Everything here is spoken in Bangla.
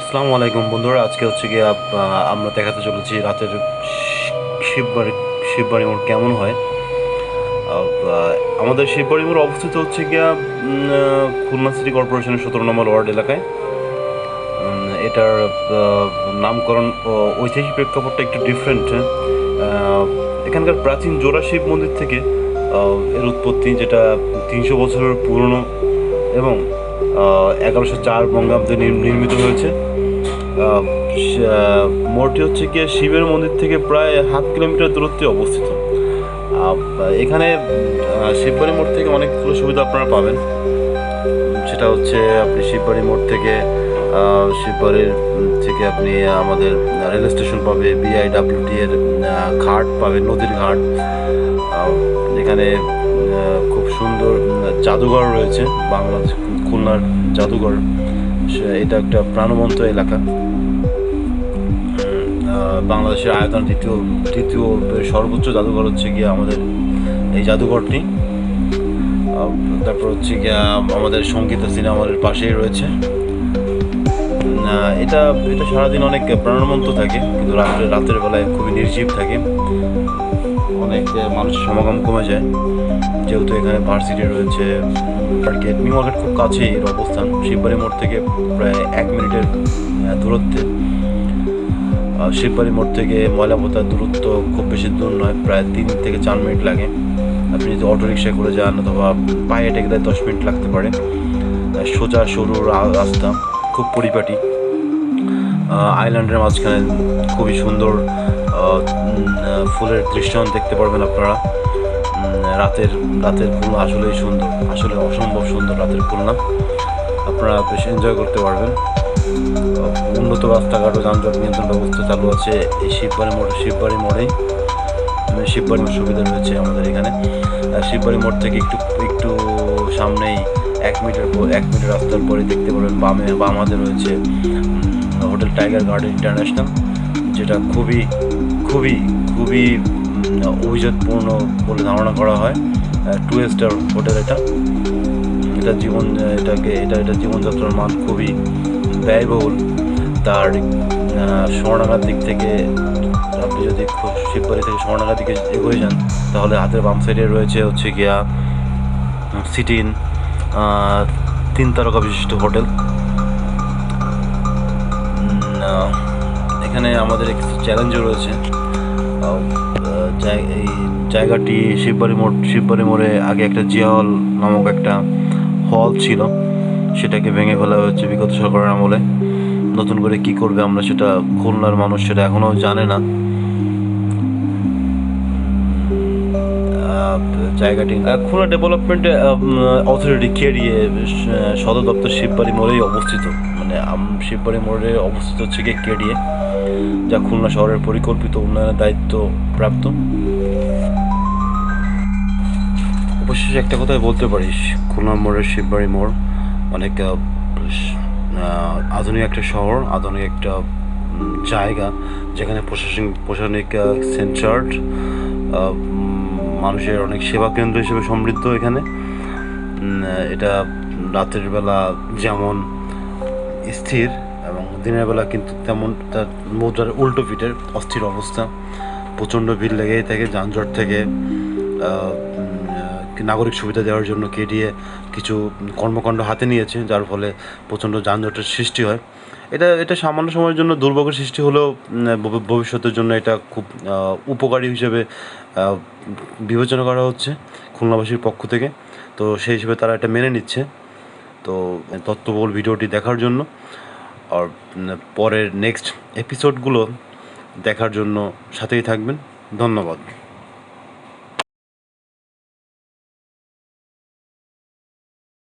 আসসালামু আলাইকুম বন্ধুরা, আজকে হচ্ছে গিয়ে আমরা দেখাতে চলেছি রাতের শিববাড়ি শিববাড়ি মোড় কেমন হয়। আমাদের শিববাড়ি মোড় অবস্থিত হচ্ছে গিয়া খুলনা সিটি কর্পোরেশনের সতেরো নম্বর ওয়ার্ড এলাকায়। এটার নামকরণ ঐতিহাসিক প্রেক্ষাপটটা একটু ডিফারেন্ট এখানকার প্রাচীন জোড়া শিব মন্দির থেকে এর উৎপত্তি যেটা তিনশো বছরের পুরনো এবং এগারোশো চার বঙ্গাব্দে নির- নির্মিত হয়েছে। মোড়টি হচ্ছে গিয়ে শিবের মন্দির থেকে প্রায় হাফ কিলোমিটার দূরত্বে অবস্থিত। এখানে শিববাড়ি মোড় থেকে অনেকগুলো সুবিধা আপনারা পাবেন। সেটা হচ্ছে আপনি শিববাড়ি মোড় থেকে শিববাড়ির থেকে আপনি আমাদের রেল স্টেশন পাবে বিআইডাব্লিউটি এর ঘাট পাবেন নদীর ঘাট। এখানে খুব সুন্দর জাদুঘর রয়েছে বাংলাদেশ খুলনার জাদুঘর। এটা একটা প্রাণবন্ত এলাকা। বাংলাদেশের আয়তন দ্বিতীয় তৃতীয় সর্বোচ্চ জাদুঘর হচ্ছে গিয়ে আমাদের এই জাদুঘরটি। তারপর হচ্ছে গিয়ে আমাদের সংগীত সিনেমা হলের পাশেই রয়েছে। এটা এটা সারাদিন অনেক প্রাণবন্ত থাকে, কিন্তু রাত্রে, রাতের বেলায় খুবই নির্জীব থাকে। অনেক মানুষের সমাগম কমে যায়। যেহেতু এখানে ভার্সিটি রয়েছে মার্কেট নিউ মার্কেট খুব কাছেই এর অবস্থান। শিববাড়ি মোড় থেকে প্রায় এক মিনিটের দূরত্বে। শিববাড়ি মোড় থেকে ময়লাপোতার দূরত্ব খুব বেশি দূর নয়, প্রায় তিন থেকে চার মিনিট লাগে। আপনি যদি অটো রিক্সায় করে যান, অথবা পায়ে হেঁটে গেলে দশ মিনিট লাগতে পারে। সোজা সরু রাস্তা, খুব পরিপাটি। আইল্যান্ডের মাঝখানে খুবই সুন্দর ফুলের দৃশ্যায়ন দেখতে পারবেন আপনারা। রাতের রাতের খুলনা আসলেই সুন্দর, আসলে অসম্ভব সুন্দর রাতের খুলনা আপনারা বেশ এনজয় করতে পারবেন। উন্নত রাস্তাঘাট যানজট নিয়ন্ত্রণ ব্যবস্থা চালু আছে এই শিববাড়ি মোড়, শিববাড়ি মোড়েই মানে শিববাড়ি মোড় সুবিধা রয়েছে আমাদের এখানে। শিববাড়ি মোড় থেকে একটু একটু সামনেই এক মিটার এক মিটার রাস্তার পরে দেখতে পারবেন বামে, বাম হাতে রয়েছে হোটেল টাইগার গার্ডেন ইন্টারন্যাশনাল, যেটা খুবই খুবই খুবই অভিজাতপূর্ণ বলে ধারণা করা হয় টু স্টার হোটেল এটা। এটা জীবন, এটাকে, এটা এটা জীবনযাত্রার মান খুবই ব্যয়বহুল। তার স্বর্ণাগার দিক থেকে আপনি যদি শিববাড়ি থেকে স্বর্ণাগার দিকে এগোয়ে যান, তাহলে হাতের বাম সাইডে রয়েছে হচ্ছে গিয়া সিটিন তিন তারকা বিশিষ্ট হোটেল। এখানে আমাদের একটি চ্যালেঞ্জও রয়েছে। এই জায়গাটি শিববাড়ি মোড়, শিববাড়ি মোড়ে আগে একটা জিয়া হল নামক একটা হল ছিল। সেটাকে ভেঙে ফেলা হয়েছে বিগত সরকারের আমলে। নতুন করে কি করবে আমরা সেটা খুলনার মানুষ সেটা এখনও জানে না। জায়গাটি খুলনা ডেভেলপমেন্ট অথরিটি কেরিয়ে সদর দপ্তর শিববাড়ি মোড়েই অবস্থিত। মানে শিববাড়ি মোড়ে অবস্থিত হচ্ছে গিয়ে কেডিএ যা খুলনা শহরের পরিকল্পিত উন্নয়নের দায়িত্ব প্রাপ্ত। অবশেষে একটা কথাই বলতে পারিস খুলনা মোড়ের শিববাড়ি মোড় অনেক আধুনিক একটা শহর, আধুনিক একটা জায়গা, যেখানে প্রশাসনিক প্রশাসনিক সেন্টার মানুষের অনেক সেবা কেন্দ্র হিসেবে সমৃদ্ধ এখানে। এটা রাতের বেলা যেমন স্থির এবং দিনের বেলা কিন্তু তেমন তার মুদ্রার উল্টো পিঠের অস্থির অবস্থা। প্রচণ্ড ভিড় লেগেই থাকে, যানজট থেকে নাগরিক সুবিধা দেওয়ার জন্য কেডিএ কিছু কর্মকাণ্ড হাতে নিয়েছে, যার ফলে প্রচণ্ড যানজটের সৃষ্টি হয়। এটা এটা সামান্য সময়ের জন্য দুর্ভোগের সৃষ্টি হলেও ভবিষ্যতের জন্য এটা খুব উপকারী হিসেবে বিবেচনা করা হচ্ছে খুলনাবাসীর পক্ষ থেকে। তো সেই হিসেবে তারা এটা মেনে নিচ্ছে। তো তত্ত্ববহুল ভিডিওটি দেখার জন্য, আর পরের নেক্সট এপিসোডগুলো দেখার জন্য সাথেই থাকবেন। ধন্যবাদ।